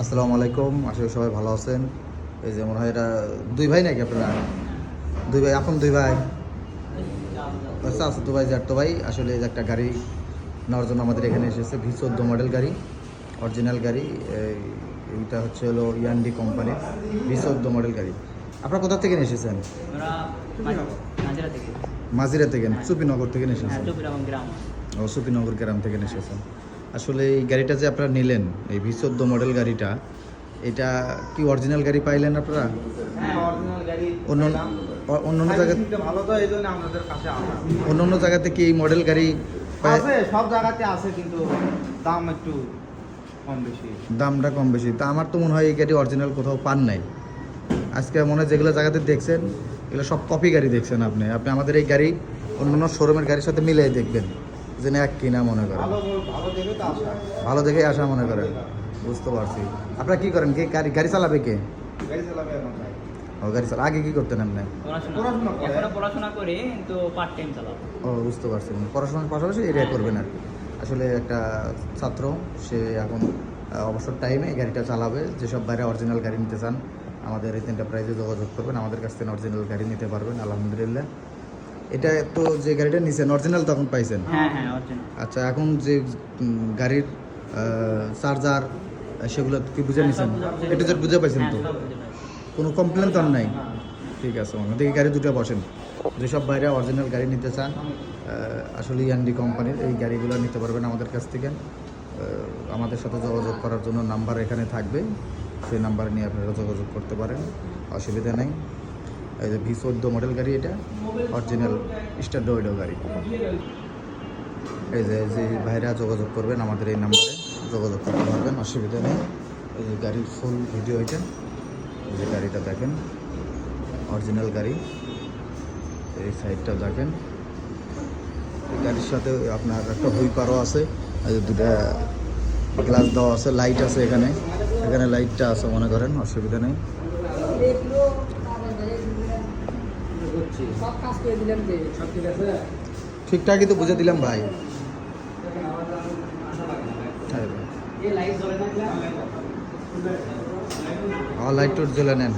আসসালামু আলাইকুম। আশা করি সবাই ভালো আছেন। এই যে মনে হয় এটা দুই ভাই নাকি আপনারা? দুই ভাই আপন দুই ভাই। আচ্ছা আচ্ছা দুই ভাই জ্যাঠতো ভাই। আসলে এই যে একটা গাড়ি নেওয়ার জন্য আমাদের এখানে এসেছে ভি চোদ্দ মডেল গাড়ি অরিজিনাল গাড়ি। এই- এইটা হচ্ছে হলো ইয়ান্ডি কোম্পানির ভি চোদ্দ মডেল গাড়ি। আপনারা কোথা থেকে এসেছেন? নাজিরা থেকে। মাজিরা থেকে সুপিনগর থেকে নিয়ে হ্যাঁ এসেছেন ও সুপিনগর গ্রাম থেকে এসেছেন। আসলে এই গাড়িটা যে আপনারা নিলেন এই ভি চোদ্দ মডেল গাড়িটা এটা কি অরিজিনাল গাড়ি পাইলেন আপনারা? হ্যাঁ অন্য অন্য জায়গা অন্য অন্য জায়গাতে কি এই মডেল গাড়ি সব জায়গাতে আছে কিন্তু দাম একটু কম বেশি। দামটা কম বেশি। তা আমার তো মনে হয় এই গাড়ি অরিজিনাল কোথাও পান নাই। আজকে মনে হয় যেগুলো জায়গাতে দেখছেন এগুলো সব কপি গাড়ি দেখছেন আপনি। আপনি আমাদের এই গাড়ি অন্য অন্য শোরুমের গাড়ির সাথে মিলিয়ে দেখবেন। যে না এক কিনা মনে করেন ভালো দেখে আসা। মনে করেন বুঝতে পারছি। আপনারা কি করেন? কে গাড়ি গাড়ি চালাবে কে। ও গাড়ি চালা আগে কি করতেন আপনি? পড়াশোনা পড়াশোনা করে। এখনও পড়াশোনা করি কিন্তু পার্ট টাইম চালাও ও বুঝতে পারছি। পড়াশোনার পাশাপাশি এটা করবেন আর কি। আসলে একটা ছাত্র সে এখন অবসর টাইমে গাড়িটা চালাবে। যেসব বাইরে অরিজিনাল গাড়ি নিতে চান আমাদের এই তিনটা প্রাইজে যোগাযোগ করবেন। আমাদের কাছ থেকে অরিজিনাল গাড়ি নিতে পারবেন আলহামদুলিল্লাহ। এটা তো যে গাড়িটা নিছেন অরিজিনাল তখন পাইছেন? হ্যাঁ হ্যাঁ অরিজিনাল আচ্ছা এখন যে গাড়ির চার্জার সেগুলো কি বুঝে নিছেন? এটা যে বুঝে পাইছেন তো? কোনো কমপ্লেন তো নাই? ঠিক আছে আমাদের এই গাড়ি দুটো বসেন। যেসব বাইরে অরিজিনাল গাড়ি নিতে চান আসলে ইয়ান্ডি কোম্পানির এই গাড়িগুলো নিতে পারবেন আমাদের কাছ থেকে। আমাদের সাথে যোগাযোগ করার জন্য নাম্বার এখানে থাকবে। সেই নাম্বার নিয়ে আপনারা যোগাযোগ করতে পারেন অসুবিধা নেই। এই যে ভি চোদ্দ মডেল গাড়ি এটা অরিজিনাল স্টার গাড়ি। এই যে যে ভাইরা যোগাযোগ করবেন আমাদের এই নাম্বারে যোগাযোগ করতে পারবেন, অসুবিধা নেই। এই যে গাড়ির ফুল ভিডিও এটা, এই যে গাড়িটা দেখেন অরিজিনাল গাড়ি। এই সাইডটাও দেখেন। এই গাড়ির সাথে আপনার একটা হুইপারও আছে দুটা গ্লাস দেওয়া আছে লাইট আছে এখানে। এখানে লাইটটা আছে, মনে করেন, অসুবিধা নেই। সব কাজ করে দিলাম যে সব ঠিক আছে? ঠিকঠাকই তো বুঝে দিলাম ভাই। হ্যাঁ লাইট টুট জ্বলে নেন।